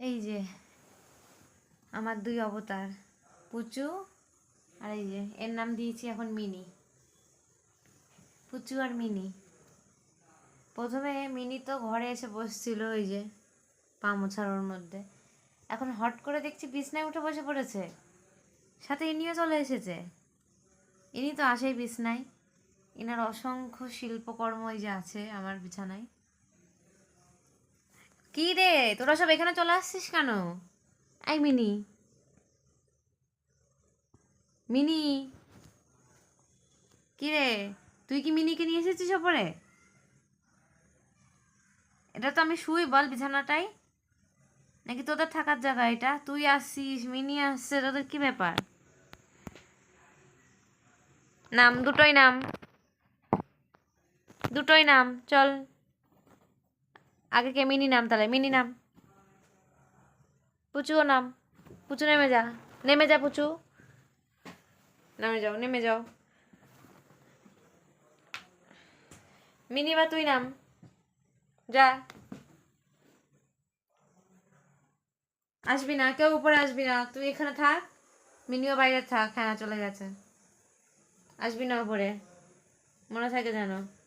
এই যে, আমার দুই অবতার, পুচু আর এই যে, এর নাম দিয়েছি এখন মিনি। পুচু আর মিনি। প্রথমে মিনি তো ঘরে এসে বসছিল ওই যে, পা মোছার মধ্যে। এখন হট করে দেখছি বিছনায় উঠে বসে পড়েছে। সাথে ইনিও চলে এসেছে। ইনি তো আসেই বিছনায়। ইনার অসংখ্য শিল্পকর্ম এই যে আছে আমার বিছানায়। কি রে? তোরা সব এখানে চলে আসছিস কেন? এই মিনি। মিনি। কি রে? তুই কি মিনিকে নিয়ে এসেছিস ওপরে? এটা তো আমি শুই, বল বিছানাটাই নাকি তোদের থাকার জায়গা এটা? তুই আসছিস, মিনি আসছে, তোদের কি ব্যাপার? নাম, দুটোই নাম। দুটোই নাম, চল। আগে কে মিনি নাম তাহলে? মিনি নাম। পুচুও নাম। পুচু নেমে যা। নেমে যা পুচু। নেমে যাও নেমে যাও। মিনি বা তুই নাম। যা। আসবি না, কেউ উপরে আসবি না। তুই এখানে থাক। মিনিও বাইরে থাক। হ্যাঁ চলে গেছে। আসবি না উপরে। মনে থাকে যেন।